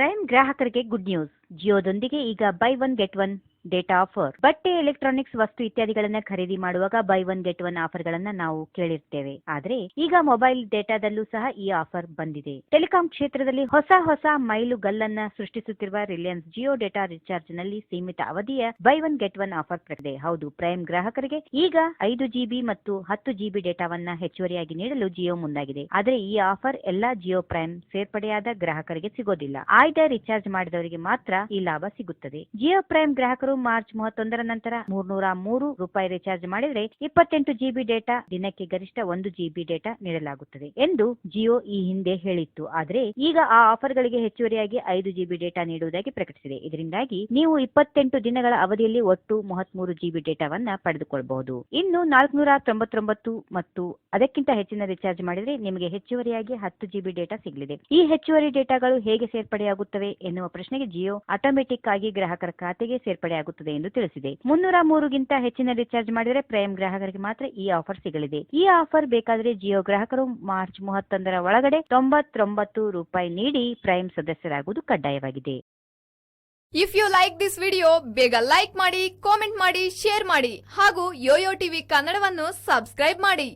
siempre ಗ್ರಾಹಕರಿಗೆ good news ಜಿಯೋದೊಂದಿಗೆ ಈಗ buy one get one data offer ಬಟ್ಟೆ ಎಲೆಕ್ಟ್ರಾನಿಕ್ಸ್ ವಸ್ತು ಇತ್ಯಾದಿಗಳನ್ನ ಖರೀದಿ ಮಾಡುವಾಗ buy one get one offer ಗಳನ್ನ ನಾವು ಕೇಳಿರ್ತೇವೆ. ಆದ್ರೆ ಈಗ ಮೊಬೈಲ್ ಡೇಟಾದಲ್ಲೂ ಸಹ ಈ ಆಫರ್ ಬಂದಿದೆ. ಟೆಲಿಕಾಂ ಕ್ಷೇತ್ರದಲ್ಲಿ ಹೊಸ ಹೊಸ ಮೈಲುಗಲ್ಲನ್ನ ಸೃಷ್ಟಿಸುತ್ತಿರುವ ರಿಲಯನ್ಸ್ ಜಿಯೋ ಡೇಟಾ ರಿಚಾರ್ಜ್ನಲ್ಲಿ ಸೀಮಿತ ಅವಧಿಯ buy one get one offer ಪ್ರಕಟಿದೆ ಹೌದು ಪ್ರೈಮ್ ಗ್ರಾಹಕರಿಗೆ ಈಗ ಐದು ಜಿಬಿ ಮತ್ತು ಹತ್ತು ಜಿಬಿ ಡೇಟಾವನ್ನ ಹೆಚ್ಚುವರಿಯಾಗಿ ನೀಡಲು ಜಿಯೋ ಮುಂದಾಗಿದೆ. ಆದ್ರೆ ಈ ಆಫರ್ ಎಲ್ಲಾ ಜಿಯೋ ಪ್ರೈಮ್ ಸೇರ್ಪಡೆಯಾದ ಗ್ರಾಹಕರಿಗೆ ಸಿಗೋದಿಲ್ಲ. ಆಯ್ದ ರಿಚಾರ್ಜ್ ಮಾಡಿದವರಿಗೆ ಮಾತ್ರ ಈ ಲಾಭ ಸಿಗುತ್ತದೆ. ಜಿಯೋ ಪ್ರೈಮ್ ಗ್ರಾಹಕರು ಮಾರ್ಚ್ ಮೂವತ್ತೊಂದರ ನಂತರ ಮೂರ್ನೂರ ಮೂರು ರೂಪಾಯಿ ರಿಚಾರ್ಜ್ ಮಾಡಿದರೆ ಇಪ್ಪತ್ತೆಂಟು ಜಿಬಿ ಡೇಟಾ ದಿನಕ್ಕೆ ಗರಿಷ್ಠ ಒಂದು ಜಿಬಿ ಡೇಟಾ ನೀಡಲಾಗುತ್ತದೆ ಎಂದು ಜಿಯೋ ಈ ಹಿಂದೆ ಹೇಳಿತ್ತು. ಆದರೆ ಈಗ ಆ ಆಫರ್ ಗಳಿಗೆ ಹೆಚ್ಚುವರಿಯಾಗಿ ಐದು ಜಿಬಿ ಡೇಟಾ ನೀಡುವುದಾಗಿ ಪ್ರಕಟಿಸಿದೆ. ಇದರಿಂದಾಗಿ ನೀವು ಇಪ್ಪತ್ತೆಂಟು ದಿನಗಳ ಅವಧಿಯಲ್ಲಿ ಒಟ್ಟು ಮೂವತ್ಮೂರು ಜಿಬಿ ಡೇಟಾವನ್ನ ಪಡೆದುಕೊಳ್ಳಬಹುದು ಇನ್ನು ನಾಲ್ಕುನೂರ ತೊಂಬತ್ತೊಂಬತ್ತು ಮತ್ತು ಅದಕ್ಕಿಂತ ಹೆಚ್ಚಿನ ರಿಚಾರ್ಜ್ ಮಾಡಿದರೆ ನಿಮಗೆ ಹೆಚ್ಚುವರಿಯಾಗಿ ಹತ್ತು ಜಿಬಿ ಡೇಟಾ ಸಿಗಲಿದೆ. ಈ ಹೆಚ್ಚುವರಿ ಡೇಟಾಗಳು ಹೇಗೆ ಎನ್ನುವ ಪ್ರಶ್ನೆಗೆ ಜಿಯೋ ಆಟೋಮೆಟಿಕ್ ಆಗಿ ಗ್ರಾಹಕರ ಖಾತೆಗೆ ಸೇರ್ಪಡೆಯಾಗುತ್ತದೆ ಎಂದು ತಿಳಿಸಿದೆ. ಮುನ್ನೂರ ಮೂರುಗಿಂತ ಹೆಚ್ಚಿನ ರೀಚಾರ್ಜ್ ಮಾಡಿದರೆ ಪ್ರೈಮ್ ಗ್ರಾಹಕರಿಗೆ ಮಾತ್ರ ಈ ಆಫರ್ ಸಿಗಲಿದೆ. ಈ ಆಫರ್ ಬೇಕಾದರೆ ಜಿಯೋ ಗ್ರಾಹಕರು ಮಾರ್ಚ್ ಮೂವತ್ತೊಂದರ ಒಳಗಡೆ ತೊಂಬತ್ತೊಂಬತ್ತು ರೂಪಾಯಿ ನೀಡಿ ಪ್ರೈಮ್ ಸದಸ್ಯರಾಗುವುದು ಕಡ್ಡಾಯವಾಗಿದೆ. If you like this video ಬೇಗ ಲೈಕ್ ಮಾಡಿ ಕಾಮೆಂಟ್ ಮಾಡಿ ಶೇರ್ ಮಾಡಿ ಹಾಗೂ ಯೋಯೋ ಟಿವಿ ಕನ್ನಡವನ್ನು ಸಬ್ಸ್ಕ್ರೈಬ್ ಮಾಡಿ.